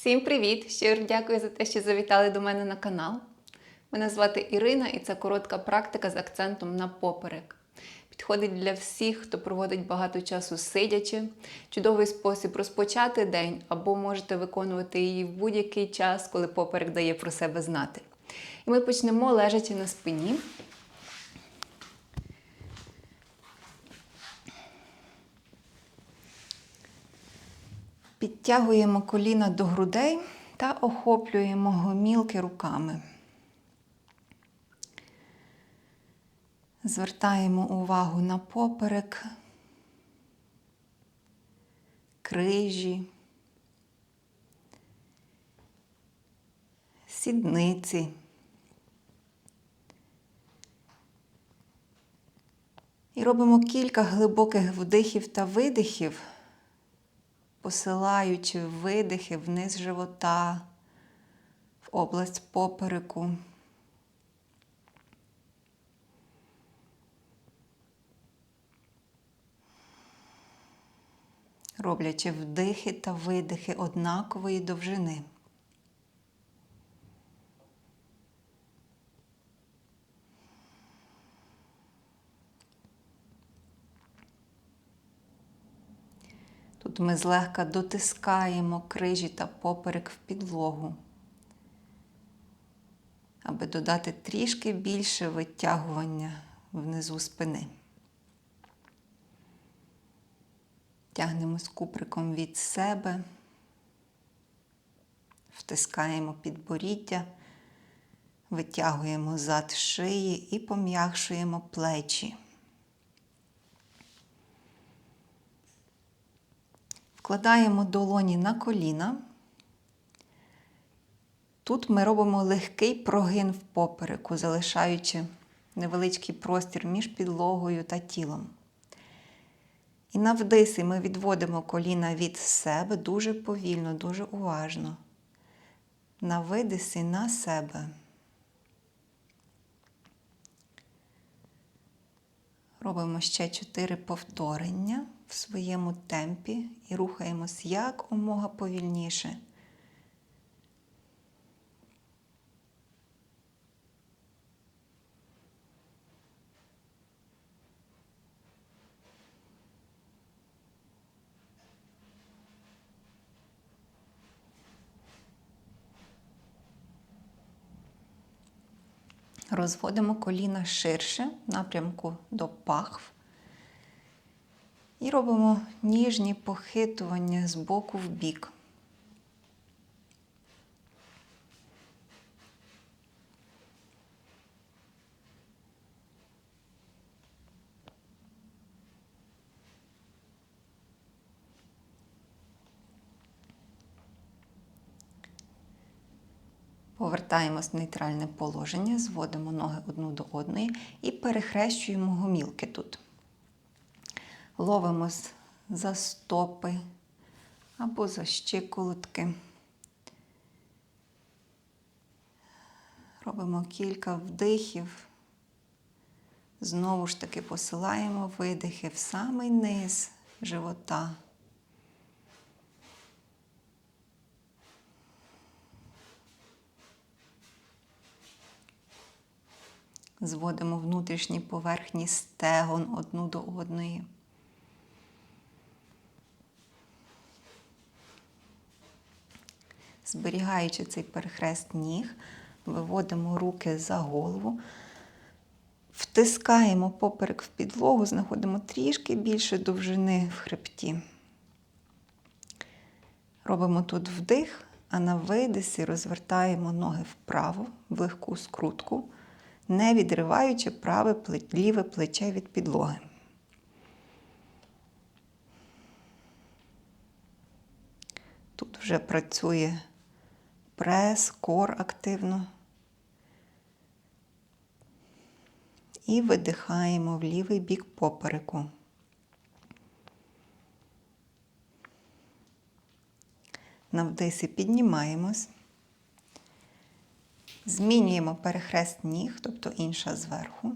Всім привіт! Щиро дякую за те, що завітали до мене на канал. Мене звати Ірина і це коротка практика з акцентом на поперек. Підходить для всіх, хто проводить багато часу сидячи. Чудовий спосіб розпочати день або можете виконувати її в будь-який час, коли поперек дає про себе знати. І ми почнемо лежачи на спині. Підтягуємо коліна до грудей та охоплюємо гомілки руками. Звертаємо увагу на поперек, крижі, сідниці. І робимо кілька глибоких вдихів та видихів посилаючи видихи вниз живота, в область попереку. Роблячи вдихи та видихи однакової довжини. Тут ми злегка дотискаємо крижі та поперек в підлогу, аби додати трішки більше витягування внизу спини. Тягнемось куприком від себе, втискаємо підборіддя, витягуємо зад шиї і пом'якшуємо плечі. Вкладаємо долоні на коліна. Тут ми робимо легкий прогин в попереку, залишаючи невеличкий простір між підлогою та тілом. І на вдисі ми відводимо коліна від себе дуже повільно, дуже уважно. На видисі на себе. Робимо ще чотири повторення в своєму темпі і рухаємось якомога повільніше. Розводимо коліна ширше в напрямку до пахв. І робимо ніжні похитування з боку в бік. Повертаємось в нейтральне положення, зводимо ноги одну до одної і перехрещуємо гомілки тут. Ловимось за стопи або за щиколотки. Робимо кілька вдихів. Знову ж таки посилаємо видихи в самий низ живота. Зводимо внутрішні поверхні стегон одну до одної. Зберігаючи цей перехрест ніг, виводимо руки за голову, втискаємо поперек в підлогу, знаходимо трішки більше довжини в хребті. Робимо тут вдих, а на видисі розвертаємо ноги вправо, в легку скрутку, не відриваючи праве ліве плече від підлоги. Тут вже працює прес, кор активно. І видихаємо в лівий бік попереку. На вдисі піднімаємось, змінюємо перехрест ніг, тобто інша зверху.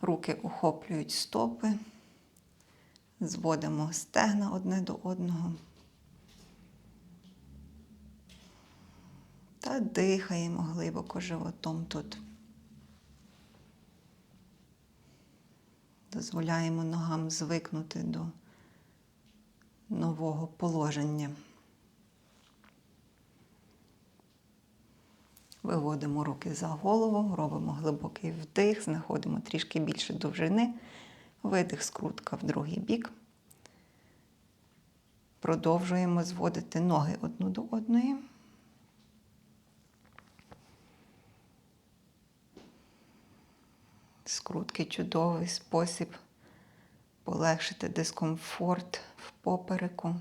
Руки охоплюють стопи, зводимо стегна одне до одного. Та дихаємо глибоко животом тут. Дозволяємо ногам звикнути до нового положення. Виводимо руки за голову, робимо глибокий вдих, знаходимо трішки більше довжини, видих, скрутка в другий бік. Продовжуємо зводити ноги одну до одної. Скрутки чудовий спосіб полегшити дискомфорт в попереку.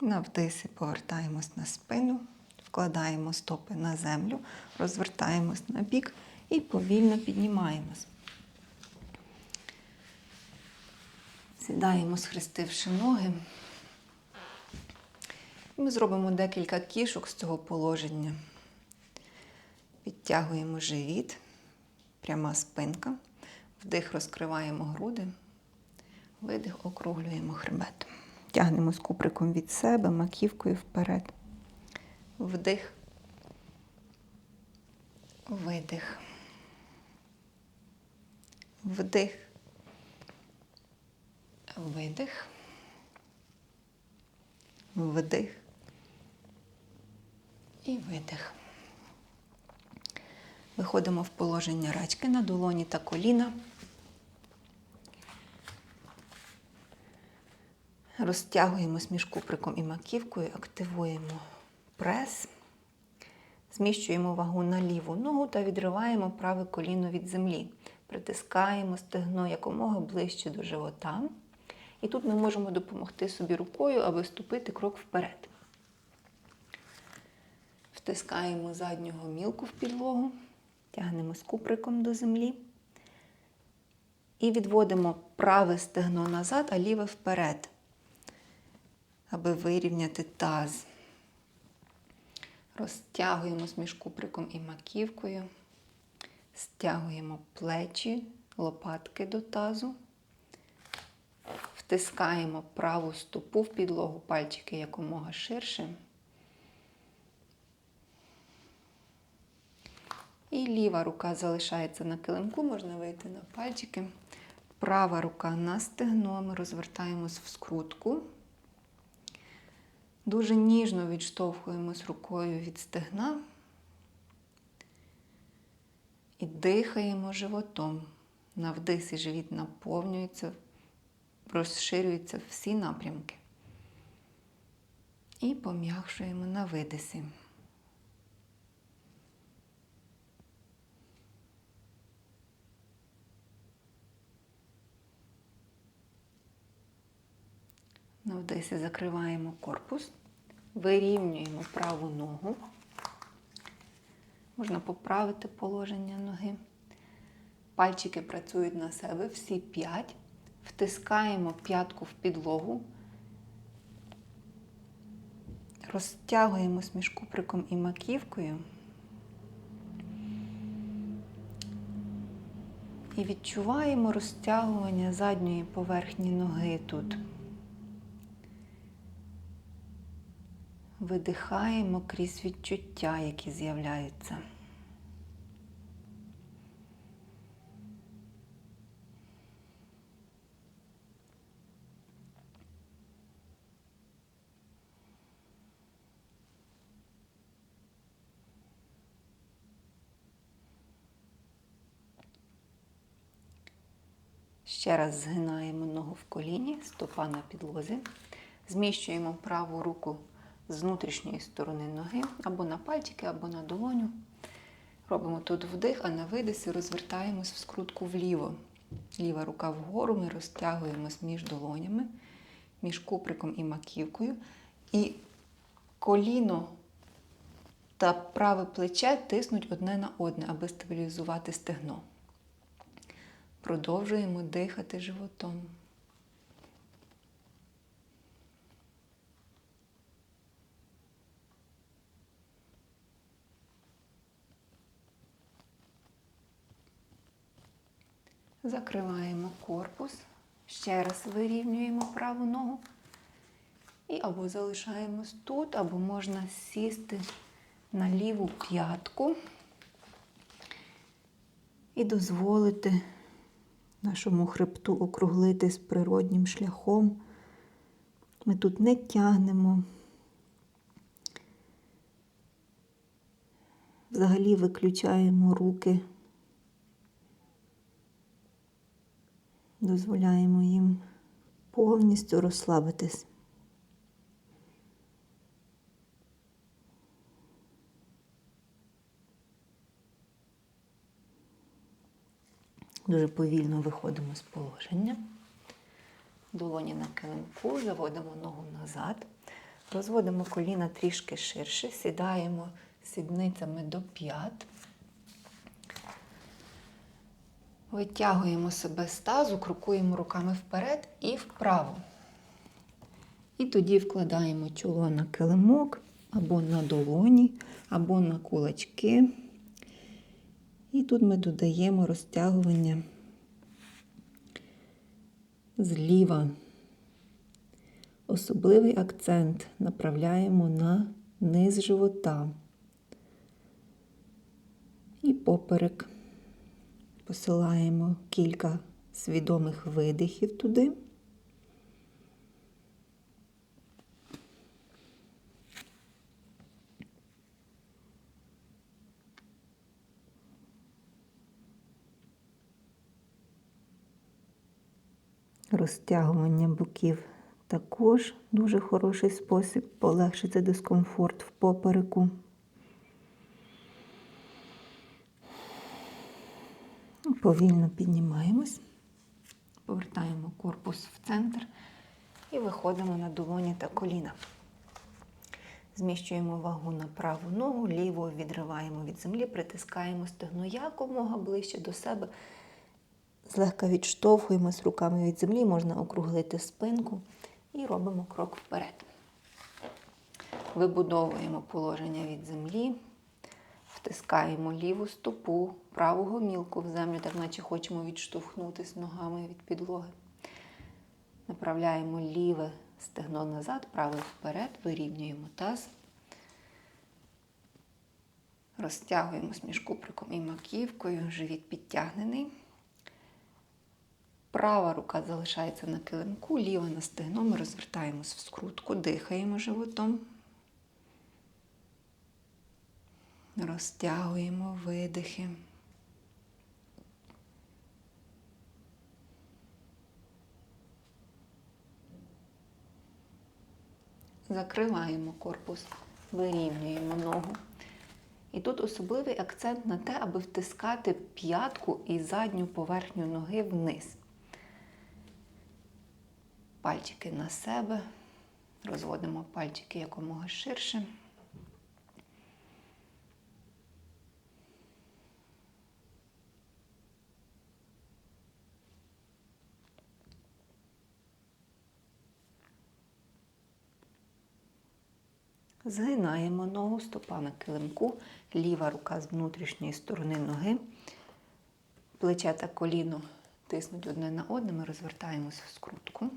На вдисі повертаємось на спину, вкладаємо стопи на землю, розвертаємось на бік і повільно піднімаємось. Сідаємо, схрестивши ноги. Ми зробимо декілька кішок з цього положення. Підтягуємо живіт, пряма спинка. Вдих розкриваємо груди, видих округлюємо хребет. Тягнемо з куприком від себе, маківкою вперед. Вдих. Видих. Вдих. Видих. Вдих. І видих. Виходимо в положення рачки на долоні та коліна. Розтягуємось між куприком і маківкою, активуємо прес, зміщуємо вагу на ліву ногу та відриваємо праве коліно від землі. Притискаємо стегно якомога ближче до живота. І тут ми можемо допомогти собі рукою, аби ступити крок вперед. Втискаємо задню гомілку в підлогу, тягнемо з куприком до землі. І відводимо праве стегно назад, а ліве вперед, аби вирівняти таз. Розтягуємось між куприком і маківкою, стягуємо плечі, лопатки до тазу. Втискаємо праву стопу в підлогу, пальчики якомога ширше. І ліва рука залишається на килимку, можна вийти на пальчики. Права рука на стегно, ми розвертаємось в скрутку. Дуже ніжно відштовхуємось рукою від стегна і дихаємо животом. На вдисі живіт наповнюється розширюються всі напрямки. І пом'якшуємо на видисі. На вдисі закриваємо корпус, вирівнюємо праву ногу. Можна поправити положення ноги. Пальчики працюють на себе всі п'ять. Втискаємо п'ятку в підлогу, розтягуємось між куприком і маківкою і відчуваємо розтягування задньої поверхні ноги тут. Видихаємо крізь відчуття, які з'являються. Ще раз згинаємо ногу в коліні, стопа на підлозі. Зміщуємо праву руку з внутрішньої сторони ноги або на пальчики, або на долоню. Робимо тут вдих, а на видисі розвертаємось в скрутку вліво. Ліва рука вгору, ми розтягуємось між долонями, між куприком і маківкою. І коліно та праве плече тиснуть одне на одне, аби стабілізувати стегно. Продовжуємо дихати животом. Закриваємо корпус. Ще раз вирівнюємо праву ногу. І або залишаємось тут, або можна сісти на ліву п'ятку і дозволити нашому хребту округлитись природнім шляхом. Ми тут не тягнемо. Взагалі виключаємо руки, дозволяємо їм повністю розслабитись. Дуже повільно виходимо з положення. Долоні на килимку, заводимо ногу назад, розводимо коліна трішки ширше, сідаємо сідницями до п'ят. Витягуємо себе з тазу, крокуємо руками вперед і вправо. І тоді вкладаємо чоло на килимок або на долоні, або на кулачки. І тут ми додаємо розтягування зліва. Особливий акцент направляємо на низ живота і поперек. Посилаємо кілька свідомих видихів туди. Розтягування боків також дуже хороший спосіб полегшити дискомфорт в попереку. Повільно піднімаємось, повертаємо корпус в центр і виходимо на долоні та коліна. Зміщуємо вагу на праву ногу, ліву відриваємо від землі, притискаємо стегно якомога ближче до себе. Злегка відштовхуємось руками від землі, можна округлити спинку і робимо крок вперед. Вибудовуємо положення від землі, втискаємо ліву стопу, праву гомілку в землю, так наче хочемо відштовхнутися ногами від підлоги. Направляємо ліве стегно назад, праве вперед, вирівнюємо таз. Розтягуємось між куприком і маківкою, живіт підтягнений. Права рука залишається на килимку, ліва на стегно. Ми розвертаємось в скрутку, дихаємо животом. Розтягуємо видихи. Закриваємо корпус, вирівнюємо ногу. І тут особливий акцент на те, аби втискати п'ятку і задню поверхню ноги вниз. Пальчики на себе, розводимо пальчики якомога ширше. Згинаємо ногу, стопа на килимку, ліва рука з внутрішньої сторони ноги, плече та коліно тиснуть одне на одне, ми розвертаємось в скрутку.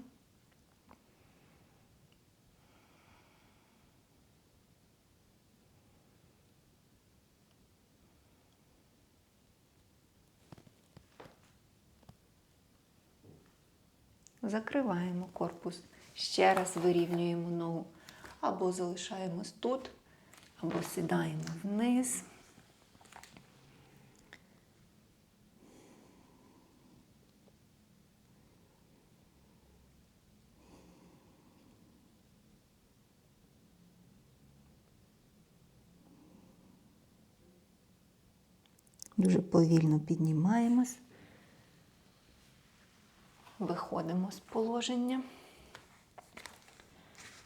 Закриваємо корпус, ще раз вирівнюємо ногу. Або залишаємось тут, або сідаємо вниз. Дуже повільно піднімаємось, виходимо з положення.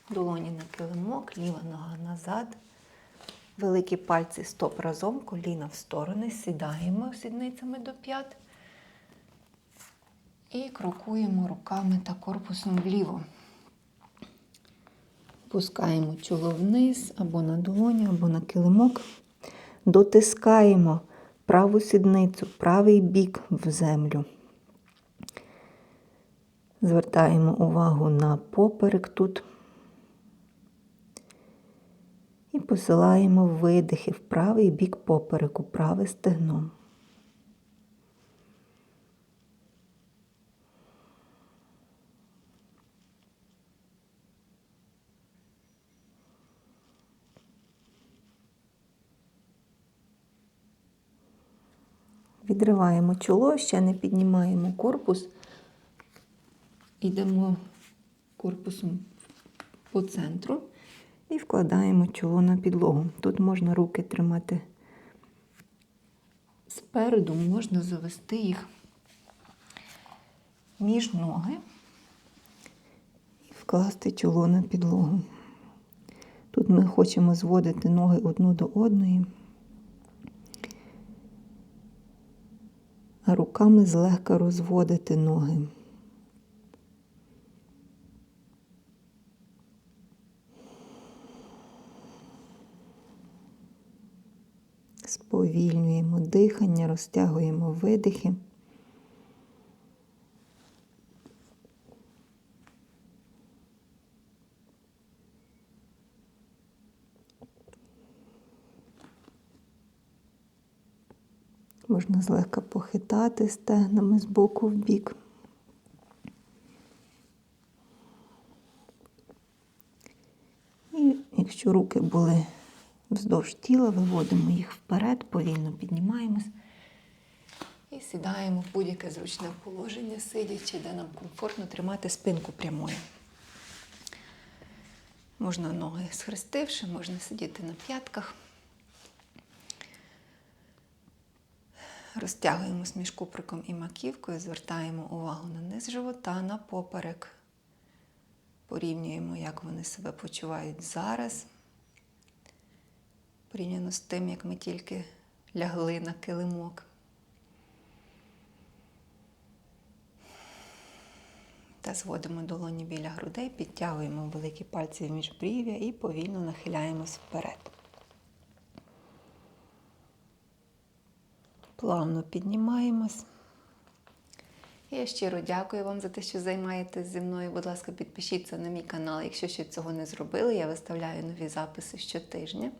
Долоні на килимок, ліва нога назад. Великі пальці стоп разом, коліна в сторони, сідаємо сідницями до п'ят. І крокуємо руками та корпусом вліво. Пускаємо чоло вниз або на долоні, або на килимок. Дотискаємо праву сідницю, правий бік в землю. Звертаємо увагу на поперек тут. І посилаємо видихи в правий бік попереку, праве стегно. Відриваємо чоло, ще не піднімаємо корпус. Йдемо корпусом по центру і вкладаємо чоло на підлогу. Тут можна руки тримати спереду, можна завести їх між ноги і вкласти чоло на підлогу. Тут ми хочемо зводити ноги одну до одної. а руками злегка розводити ноги. Сповільнюємо дихання, розтягуємо видихи. Можна злегка похитати стегнами з боку в бік. І якщо руки були вздовж тіла, виводимо їх вперед, повільно піднімаємось і сідаємо в будь-яке зручне положення, сидячи, де нам комфортно тримати спинку прямою. Можна ноги схрестивши, можна сидіти на п'ятках. Розтягуємось між куприком і маківкою, звертаємо увагу на низ живота, на поперек. Порівнюємо, як вони себе почувають зараз. Порівняно з тим, як ми тільки лягли на килимок. Та зводимо долоні біля грудей, підтягуємо великі пальці в міжбрів'я і повільно нахиляємось вперед. Плавно піднімаємось. Я щиро дякую вам за те, що займаєтесь зі мною. Будь ласка, підпишіться на мій канал, якщо ще цього не зробили. Я виставляю нові записи щотижня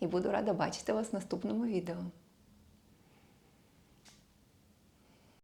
і буду рада бачити вас в наступному відео.